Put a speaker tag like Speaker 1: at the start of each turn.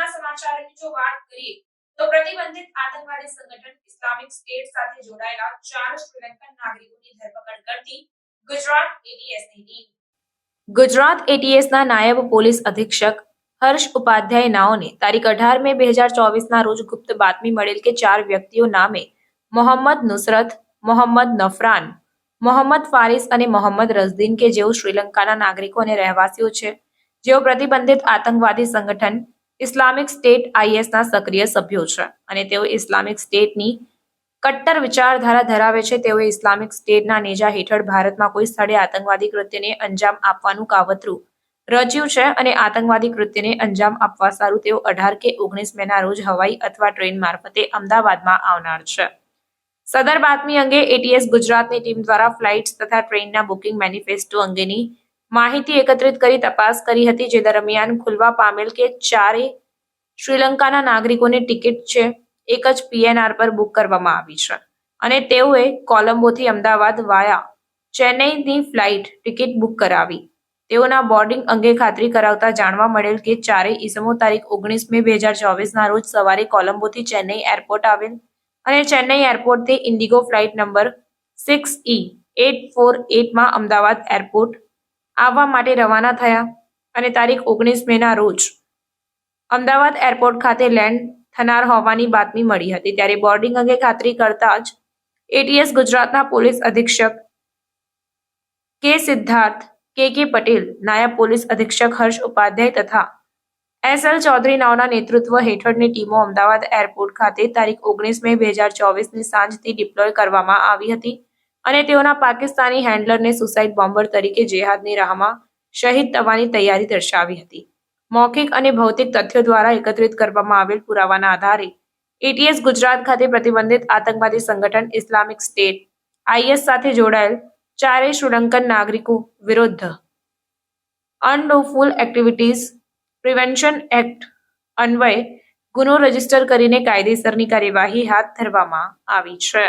Speaker 1: જો વાત કરીએ, તો પ્રતિબંધિત આતંકવાદી સંગઠન ઇસ્લામિક સ્ટેટ સાથે જોડાયેલા ચાર શ્રીલંકન નાગરિકોની ધરપકડ કરતી ગુજરાત એટીએસની ટીમ. ગુજરાત એટીએસના નાયબ પોલીસ અધિક્ષક હર્ષ ઉપાધ્યાય નાઓને તારીખ અઢાર મે બે હજાર ચોવીસના રોજ ગુપ્ત બાતમી મળેલ કે ચાર વ્યક્તિઓ નામે મોહમ્મદ નુસરત, મોહમ્મદ નફરાન, મોહમ્મદ ફારિસ અને મોહમ્મદ રઝદીન કે જેઓ શ્રીલંકાના નાગરિકો અને રહેવાસીઓ છે, જેઓ પ્રતિબંધિત આતંકવાદી સંગઠન ઇસ્લામિક સ્ટેટ આઈએસના સક્રિય સભ્યો છે અને તેઓ ઇસ્લામિક સ્ટેટની કટ્ટર વિચારધારા ધરાવે છે. તેઓએ ઇસ્લામિક સ્ટેટના નેજા હેઠળ ભારતમાં કોઈ સ્થળે આતંકવાદી કૃત્યને અંજામ આપવાનું કાવતરું રચ્યું છે અને આતંકવાદી કૃત્યને અંજામ આપવા સારું તેઓ અઢાર કે ઓગણીસ મેના રોજ હવાઈ અથવા ટ્રેન મારફતે અમદાવાદમાં આવનાર છે. સદર બાતમી અંગે એટીએસ ગુજરાતની ટીમ દ્વારા ફ્લાઇટ્સ તથા ટ્રેનના બુકિંગ મેનિફેસ્ટો અંગેની માહિતી એકત્રિત કરી તપાસ કરી હતી જે દરમિયાન ખુલવા પામેલ કે ચારે શ્રીલંકાના નાગરિકોને ટિકિટ છે, એક જ પીએનઆર પર બુક કરવામાં આવી છે. અને તેઓએ કોલંબોથી અમદાવાદ વાયા ચેન્નઈની ફ્લાઇટ ટિકિટ બુક કરાવી. તેઓના બોર્ડિંગ અંગે ખાતરી કરાવતા જાણવા મળેલ કે ચારેય ઈસમો તારીખ ઓગણીસ મે બે હજાર ચોવીસના રોજ સવારે કોલંબોથી ચેન્નઈ એરપોર્ટ આવેલ અને ચેન્નઈ એરપોર્ટથી IndiGo flight number six E eight four એટમાં Ahmedabad airport આવવા માટે રવાના થયા અને તારીખ ઓગણીસ મેના રોજ અમદાવાદ એરપોર્ટ ખાતે લેન્ડ થનાર હોવાની બાતમી મળી હતી. ત્યારે બોર્ડિંગ અંગે ખાતરી કરતા જ એટીએસ ગુજરાતના પોલીસ અધિક્ષક કે સિદ્ધાર્થ, કે કે પટેલ, નાયબ પોલીસ અધિક્ષક હર્ષ ઉપાધ્યાય તથા એસ એલ ચૌધરી નાઓના નેતૃત્વ હેઠળની ટીમો અમદાવાદ એરપોર્ટ ખાતે તારીખ ઓગણીસ મે બે હજાર ચોવીસની સાંજથી ડિપ્લોય કરવામાં આવી હતી. અને તેઓના પાકિસ્તાની હેન્ડલરને સુસાઇડ બોમ્બર તરીકે જેહાદની રાહમાં શહીદ થવાની તૈયારી દર્શાવી હતી. મૌખિક અને ભૌતિક તથ્યો દ્વારા એકત્રિત કરવામાં આવેલ પુરાવાના આધારે એટીએસ ગુજરાત ખાતે પ્રતિબંધિત આતંકવાદી સંગઠન ઇસ્લામિક સ્ટેટ, આઈએસ સાથે જોડાયેલ ચારેય શ્રીલંકન નાગરિકો વિરુદ્ધ અનલોફુલ એક્ટિવિટીઝ પ્રિવેન્શન એક્ટ અન્વયે ગુનો રજિસ્ટર કરીને કાયદેસરની કાર્યવાહી હાથ ધરવામાં આવી છે.